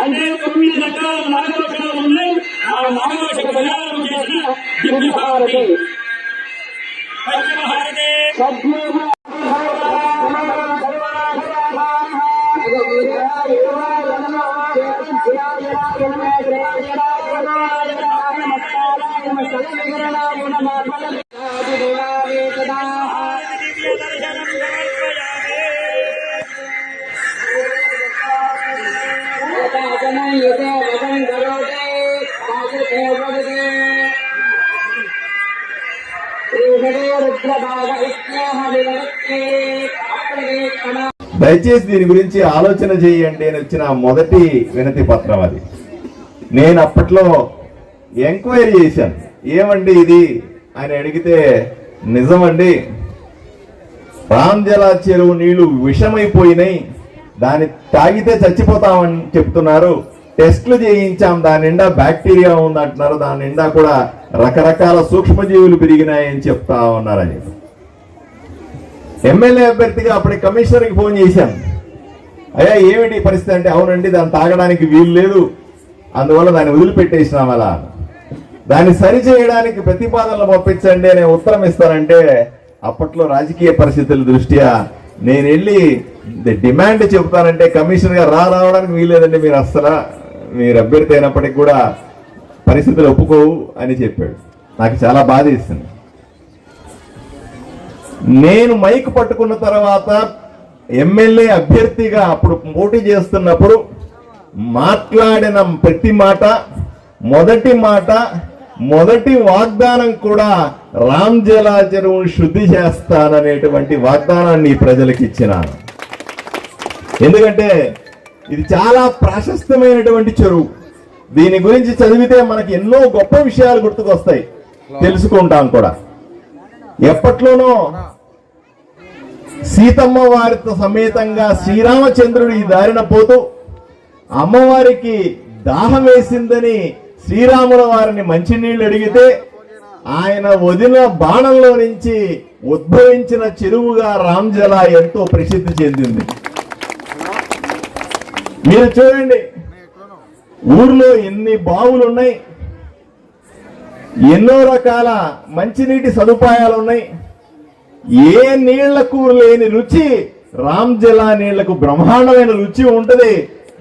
అంటే తొమ్మిది రకాల నాగదోషాలు ఉన్నాయి ఆ నాగదోష ప్రయాణం చేసిన దివ్యహారతి সবগুলো దయచేసి దీని గురించి ఆలోచన చేయండి అని వచ్చిన మొదటి వినతి పత్రం అది. నేను అప్పట్లో ఎంక్వైరీ చేశాను. ఏమండి ఇది? అని అడిగితే నిజమండి. రామ్జలా చెరువు నీళ్ళు విషమైపోయినాయి దాన్ని తాగితే చచ్చిపోతామని చెప్తున్నారు. టెస్ట్లు చేయించాం దాని నిండా బ్యాక్టీరియా ఉందంటున్నారు దాని నిండా కూడా రకరకాల సూక్ష్మజీవులు పెరిగినాయని చెప్తా ఉన్నారని. ఎమ్మెల్యే అభ్యర్థిగా అప్పటి కమిషనర్కి ఫోన్ చేశాను అయ్యా ఏమిటి పరిస్థితి అంటే అవునండి దాన్ని తాగడానికి వీలు లేదు. అందువల్ల దాన్ని వదిలిపెట్టేసినాం అలా దాన్ని సరిచేయడానికి ప్రతిపాదనలు పంపించండి అనే ఉత్తరం ఇస్తానంటే అప్పట్లో రాజకీయ పరిస్థితుల దృష్ట్యా నేను వెళ్ళి డిమాండ్ చెబుతానంటే కమిషనర్ గారు రా రావడానికి వీల్లేదండి మీరు అస్సలు మీరు అభ్యర్థి అయినప్పటికీ కూడా పరిస్థితులు ఒప్పుకోవు అని చెప్పాడు. నాకు చాలా బాధ ఇస్తుంది నేను మైక్ పట్టుకున్న తర్వాత ఎమ్మెల్యే అభ్యర్థిగా అప్పుడు పోటీ చేస్తున్నప్పుడు మాట్లాడిన ప్రతి మాట మొదటి మాట మొదటి వాగ్దానం కూడా రామ్ జలా చెరువును శుద్ధి చేస్తాననేటువంటి వాగ్దానాన్ని ప్రజలకు ఇచ్చినాను. ఎందుకంటే ఇది చాలా ప్రాశస్త్యమైనటువంటి చెరువు. దీని గురించి చదివితే మనకి ఎన్నో గొప్ప విషయాలు గుర్తుకొస్తాయి. తెలుసుకుంటాం కూడా. ఎప్పట్లోనో సీతమ్మ వారితో సమేతంగా శ్రీరామచంద్రుడు ఈ దారిన పోతూ అమ్మవారికి దాహం వేసిందని శ్రీరాముల వారిని మంచినీళ్ళు అడిగితే ఆయన వదిన బాణంలో నుంచి ఉద్భవించిన చెరువుగా రామ్జల ఎంతో ప్రసిద్ధి చెందింది. మీరు చూడండి ఊర్లో ఎన్ని బావులు ఉన్నాయి ఎన్నో రకాల మంచినీటి సదుపాయాలు ఉన్నాయి ఏ నీళ్ళకు లేని రుచి రామ్ జలా నీళ్ళకు బ్రహ్మాండమైన రుచి ఉంటుంది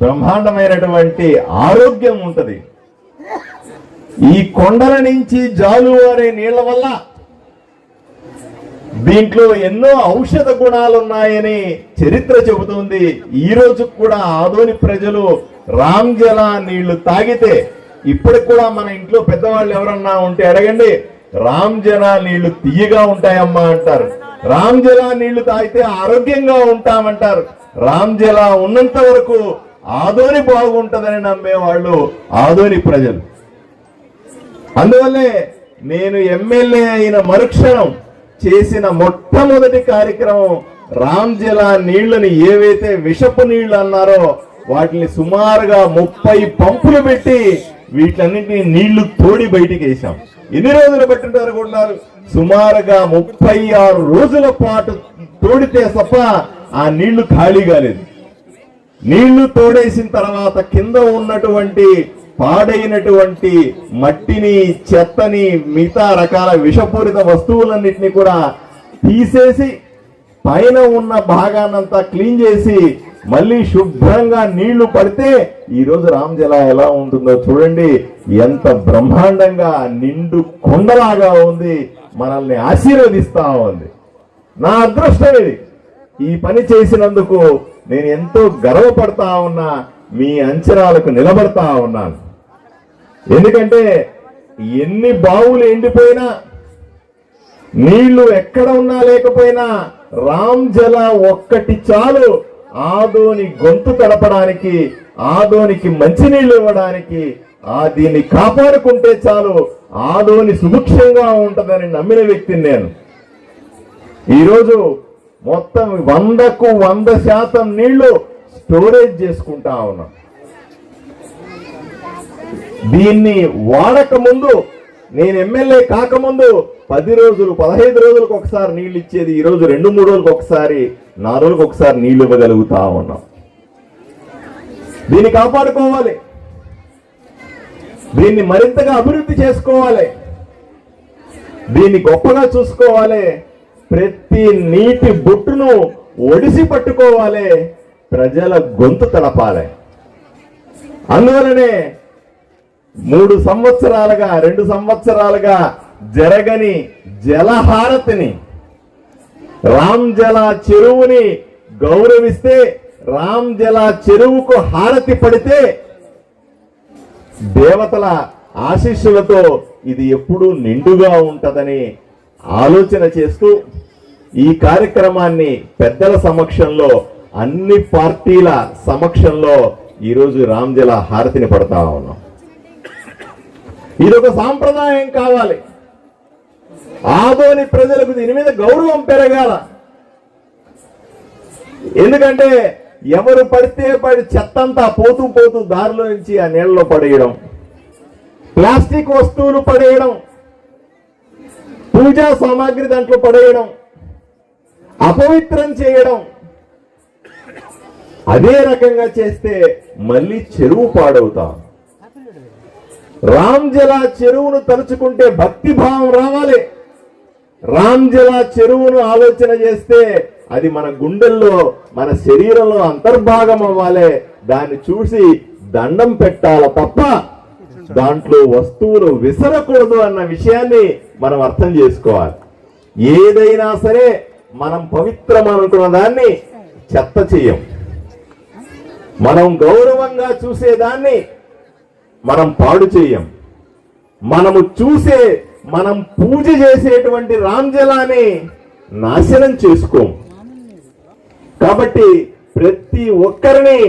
బ్రహ్మాండమైనటువంటి ఆరోగ్యం ఉంటుంది. ఈ కొండల నుంచి జాలువారే నీళ్ళ వల్ల దీంట్లో ఎన్నో ఔషధ గుణాలు ఉన్నాయని చరిత్ర చెబుతుంది. ఈ రోజు కూడా ఆదోని ప్రజలు రామ్ జలా నీళ్ళు తాగితే ఇప్పటికి కూడా మన ఇంట్లో పెద్దవాళ్ళు ఎవరన్నా ఉంటే అడగండి రామ్ జలా నీళ్ళు తీయగా ఉంటాయమ్మా అంటారు. రామ్ జలా నీళ్ళు తాగితే ఆరోగ్యంగా ఉంటామంటారు. రామ్ జలా ఉన్నంత వరకు ఆదోని బాగుంటదని నమ్మేవాళ్ళు ఆదోని ప్రజలు. అందువల్లే నేను ఎమ్మెల్యే అయిన మరుక్షణం చేసిన మొట్టమొదటి కార్యక్రమం రామ్ జలా నీళ్ళని ఏవైతే విషపు నీళ్ళు అన్నారో వాటిని సుమారుగా ముప్పై పంపులు పెట్టి వీటన్నింటినీ నీళ్ళు తోడి బయటికి వేసాం ఎన్ని రోజులు పెట్టింటారు అనుకుంటున్నారు సుమారుగా ముప్పై ఆరు రోజుల పాటు తోడితే తప్ప ఆ నీళ్ళు ఖాళీ కాలేదు. నీళ్ళు తోడేసిన తర్వాత కింద ఉన్నటువంటి పాడైనటువంటి మట్టిని చెత్తని మిగతా రకాల విషపూరిత వస్తువులన్నిటిని కూడా తీసేసి పైన ఉన్న భాగాన్నంతా క్లీన్ చేసి మళ్ళీ శుభ్రంగా నీళ్ళు పడితే ఈరోజు రోజు ఎలా ఉంటుందో చూడండి. ఎంత బ్రహ్మాండంగా నిండు కొండలాగా ఉంది. మనల్ని ఆశీర్వదిస్తా ఉంది. నా అదృష్టం ఇది. ఈ పని చేసినందుకు నేను ఎంతో గర్వపడతా ఉన్నా మీ అంచనాలకు నిలబడతా ఉన్నాను. ఎందుకంటే ఎన్ని బావులు ఎండిపోయినా నీళ్ళు ఎక్కడ ఉన్నా లేకపోయినా రామ్ జల ఒక్కటి చాలు. ఆదోని గొంతు తడపడానికి ఆదోనికి మంచినీళ్ళు ఇవ్వడానికి ఆ దీన్ని కాపాడుకుంటే చాలు ఆదోని సుభిక్షంగా ఉంటుందని నమ్మిన వ్యక్తిని నేను. ఈరోజు మొత్తం వందకు వంద శాతం నీళ్ళు స్టోరేజ్ చేసుకుంటా ఉన్నాం. దీన్ని వాడక ముందు నేను ఎమ్మెల్యే కాకముందు పది రోజులు పదహైదు రోజులకు ఒకసారి నీళ్ళు ఇచ్చేది ఈ రోజు రెండు మూడు రోజులకు ఒకసారి నాలుగు రోజులకు ఒకసారి నీళ్ళు ఇవ్వగలుగుతా ఉన్నాం. దీన్ని కాపాడుకోవాలి. దీన్ని మరింతగా అభివృద్ధి చేసుకోవాలి. దీన్ని గొప్పగా చూసుకోవాలి. ప్రతి నీటి బొట్టును ఒడిసి పట్టుకోవాలి. ప్రజల గొంతు తడపాలి. అందువలనే మూడు సంవత్సరాలుగా రెండు సంవత్సరాలుగా జరగని జలహారతిని రామ్ జల చెరువుని గౌరవిస్తే రామ్ జల చెరువుకు హారతి పడితే దేవతల ఆశీస్సులతో ఇది ఎప్పుడూ నిండుగా ఉంటుందని ఆలోచన చేస్తూ ఈ కార్యక్రమాన్ని పెద్దల సమక్షంలో అన్ని పార్టీల సమక్షంలో ఈరోజు రామ్జల హారతిని పడతా ఉన్నాం. ఇది ఒక సాంప్రదాయం కావాలి. ఆదోని ప్రజలకు దీని మీద గౌరవం పెరగాల. ఎందుకంటే ఎవరు పడితే పడి చెత్తంతా పోతూ పోతూ దారిలో నుంచి ఆ నీళ్ళలో పడేయడం. ప్లాస్టిక్ వస్తువులు పడేయడం. పూజా సామాగ్రి దాంట్లో పడేయడం. అపవిత్రం చేయడం. అదే రకంగా చేస్తే మళ్ళీ చెరువు పాడవుతాం. రామ్జలా చెరువును తలుచుకుంటే భక్తి భావం రావాలి. రామ్జలా చెరువును ఆలోచన చేస్తే అది మన గుండెల్లో మన శరీరంలో అంతర్భాగం అవ్వాలి. దాన్ని చూసి దండం పెట్టాల తప్ప దాంట్లో వస్తువులు విసరకూడదు అన్న విషయాన్ని మనం అర్థం చేసుకోవాలి. ఏదైనా సరే మనం పవిత్రం అనుకున్న దాన్ని చెత్త చెయ్యం. మనం గౌరవంగా చూసేదాన్ని మనం పాడు చేయం. మనము చూసే మనం పూజ చేసేటువంటి రాంజలాని నాశనం చేసుకోం. కాబట్టి ప్రతి ఒక్కరిని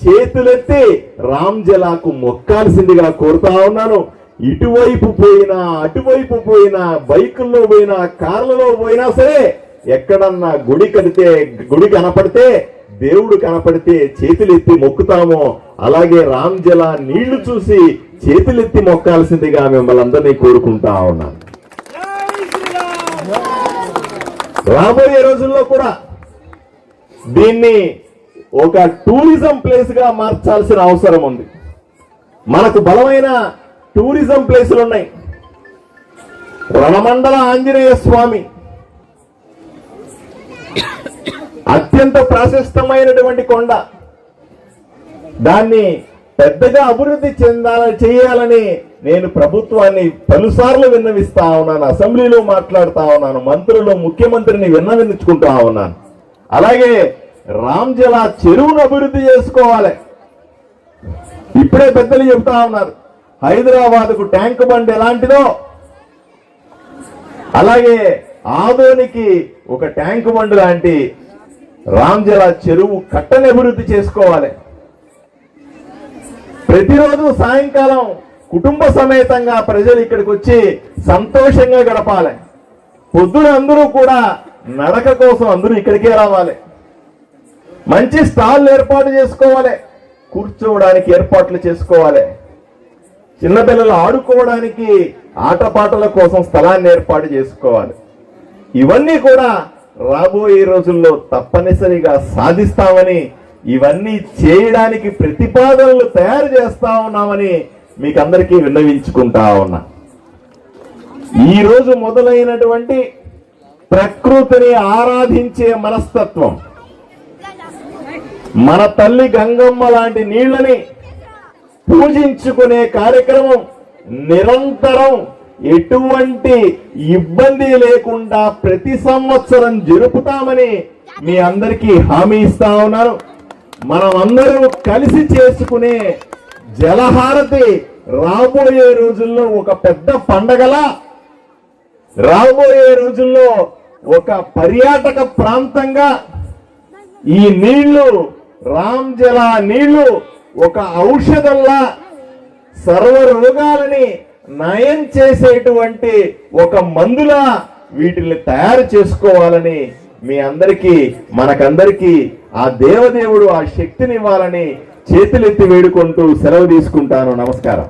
చేతులెత్తి రామ్జలాకు మొక్కాల్సిందిగా కోరుతా ఉన్నాను. ఇటువైపు పోయినా అటువైపు పోయినా బైకుల్లో పోయినా కార్లలో పోయినా సరే ఎక్కడన్నా గుడి కడితే గుడి కనపడితే దేవుడు కనపడితే చేతులెత్తి మొక్కుతామో అలాగే రామ్జల నీళ్ళు చూసి చేతులెత్తి మొక్కాల్సిందిగా మిమ్మల్ని అందరినీ కోరుకుంటా ఉన్నాను. రాబోయే రోజుల్లో కూడా దీన్ని ఒక టూరిజం ప్లేస్గా మార్చాల్సిన అవసరం ఉంది. మనకు బలమైన టూరిజం ప్లేసులు ఉన్నాయి రణమండల ఆంజనేయ స్వామి అత్యంత ప్రాశస్తమైనటువంటి కొండ. దాన్ని పెద్దగా అభివృద్ధి చెందాలని చేయాలని నేను ప్రభుత్వాన్ని పలుసార్లు విన్నవిస్తా ఉన్నాను అసెంబ్లీలో మాట్లాడుతా ఉన్నాను మంత్రులు ముఖ్యమంత్రిని విన్నవించుకుంటా ఉన్నాను. అలాగే రామ్జలా చెరువును అభివృద్ధి చేసుకోవాలి. ఇప్పుడే పెద్దలు చెబుతా ఉన్నారు హైదరాబాద్కు ట్యాంక్ బండ్ ఎలాంటిదో? అలాగే ఆదోనికి ఒక ట్యాంక్ బండ్ లాంటి రామ్జల చెరువు కట్టని అభివృద్ధి చేసుకోవాలి. ప్రతిరోజు సాయంకాలం కుటుంబ సమేతంగా ప్రజలు ఇక్కడికి వచ్చి సంతోషంగా గడపాలి. పొద్దున అందరూ కూడా నడక కోసం అందరూ ఇక్కడికే రావాలి. మంచి స్టాల్ ఏర్పాటు చేసుకోవాలి. కూర్చోవడానికి ఏర్పాట్లు చేసుకోవాలి. చిన్నపిల్లలు ఆడుకోవడానికి ఆటపాటల కోసం స్థలాన్ని ఏర్పాటు చేసుకోవాలి. ఇవన్నీ కూడా రాబోయే రోజుల్లో తప్పనిసరిగా సాధిస్తామని ఇవన్నీ చేయడానికి ప్రతిపాదనలు తయారు చేస్తా ఉన్నామని మీకు అందరికీ విన్నవించుకుంటా ఉన్నా. ఈరోజు మొదలైనటువంటి ప్రకృతిని ఆరాధించే మనస్తత్వం మన తల్లి గంగమ్మ లాంటి నీళ్ళని పూజించుకునే కార్యక్రమం నిరంతరం ఎటువంటి ఇబ్బంది లేకుండా ప్రతి సంవత్సరం జరుపుతామని మీ అందరికీ హామీ ఇస్తా ఉన్నాను. మనం అందరూ కలిసి చేసుకునే జలహారతి రాబోయే రోజుల్లో ఒక పెద్ద పండగలా రాబోయే రోజుల్లో ఒక పర్యాటక ప్రాంతంగా ఈ నీళ్ళు రామ్ జల నీళ్ళు ఒక ఔషధంలా సర్వ రోగాలని నయం చేసేటువంటి ఒక మందులా వీటిని తయారు చేసుకోవాలని మీ అందరికీ మనకందరికీ ఆ దేవదేవుడు ఆ శక్తిని ఇవ్వాలని చేతులెత్తి వేడుకుంటూ సెలవు తీసుకుంటాను. నమస్కారం.